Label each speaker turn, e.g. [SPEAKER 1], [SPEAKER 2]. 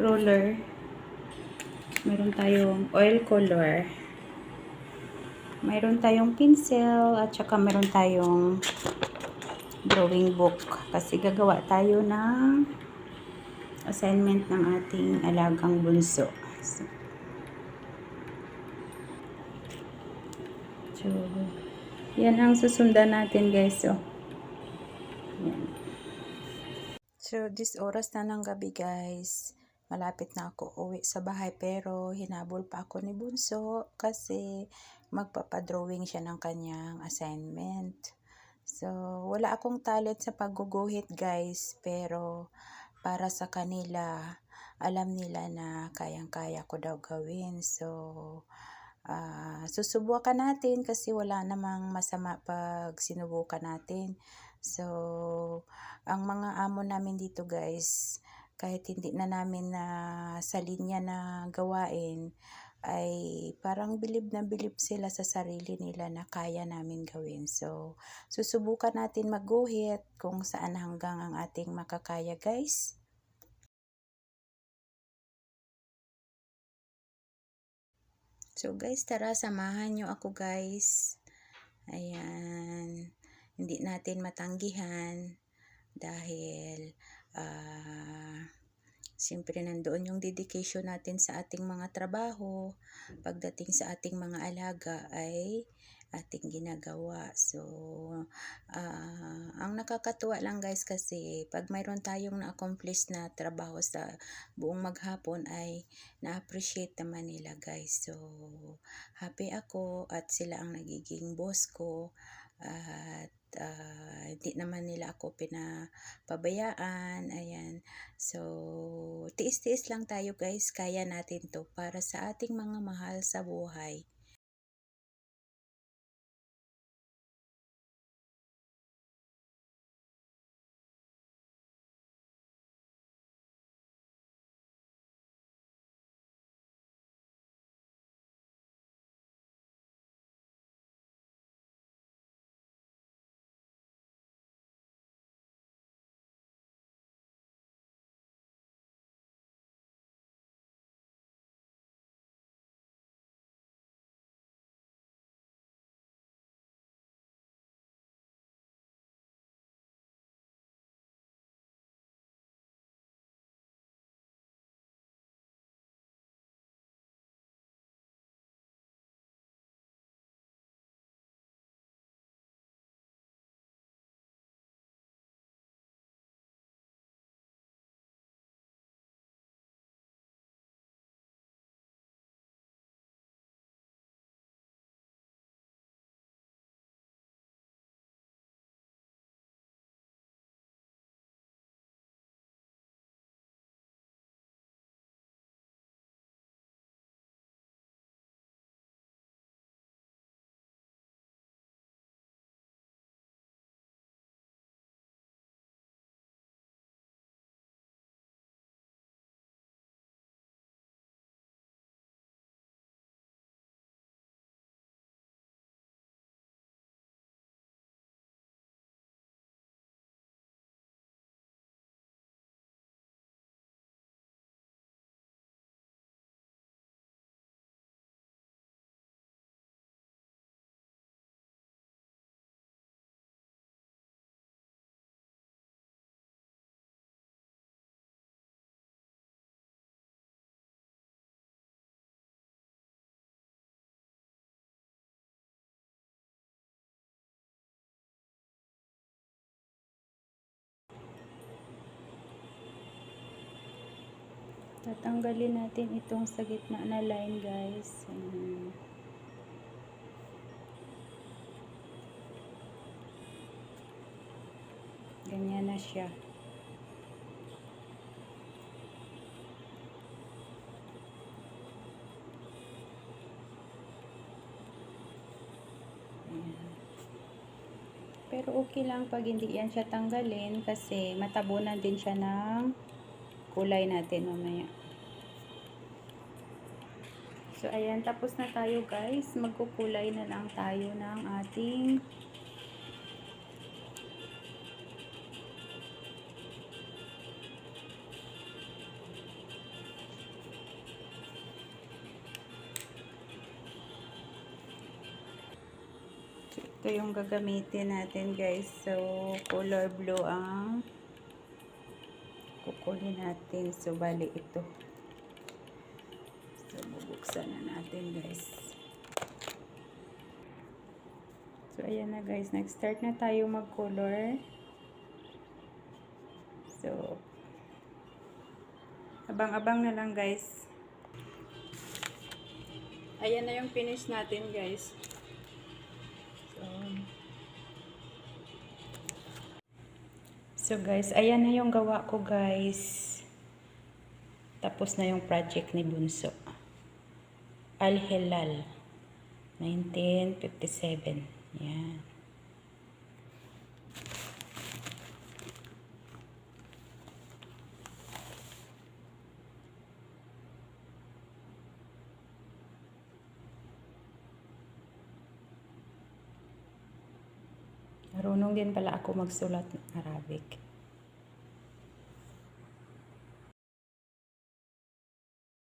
[SPEAKER 1] roller. Meron tayong oil color. Mayroon tayong pencil at saka meron tayong drawing book kasi gagawa tayo ng assignment ng ating alagang bunso. So, so yan ang susundan natin guys. So, yan. So, this oras na ng gabi guys. Malapit na ako uwi sa bahay pero hinabol pa ako ni Bunso kasi magpapadrawing siya ng kanyang assignment. So, wala akong talent sa pagguguhit guys pero para sa kanila, alam nila na kayang-kaya ko daw gawin. So, ah susubukan natin kasi wala namang masama pag sinubukan natin. So, ang mga amo namin dito guys, kahit hindi na namin na sa linya na gawain, ay parang bilib na bilib sila sa sarili nila na kaya namin gawin. So, susubukan natin magguhit kung saan hanggang ang ating makakaya guys. So guys, tara samahan nyo ako guys. Ayan. Hindi natin matanggihan dahil ah Siyempre, nandoon yung dedication natin sa ating mga trabaho. Pagdating sa ating mga alaga ay ating ginagawa. So, ah ang nakakatuwa lang guys kasi pag mayroon tayong na-accomplish na trabaho sa buong maghapon ay na-appreciate naman nila guys. So, happy ako at sila ang nagiging boss ko at uh, hindi naman nila ako pinapabayaan ayan. So tiis-tiis lang tayo guys. Kaya natin to para sa ating mga mahal sa buhay tatanggalin natin itong sa gitna na line guys Ayan. ganyan na siya pero okay lang pag hindi yan siya tanggalin kasi matabunan din siya ng kulay natin mamaya. So, ayan. Tapos na tayo, guys. Magkukulay na lang tayo ng ating ito yung gagamitin natin guys so color blue ang kukunin natin. So, bali ito. So, bubuksan na natin guys. So, ayan na guys. Nag-start na tayo mag-color. So, abang-abang na lang guys. Ayan na yung finish natin guys. So guys, ayan na yung gawa ko guys. Tapos na yung project ni Bunso. Al-Hilal. 1957. Yan. Marunong din pala ako magsulat ng Arabic.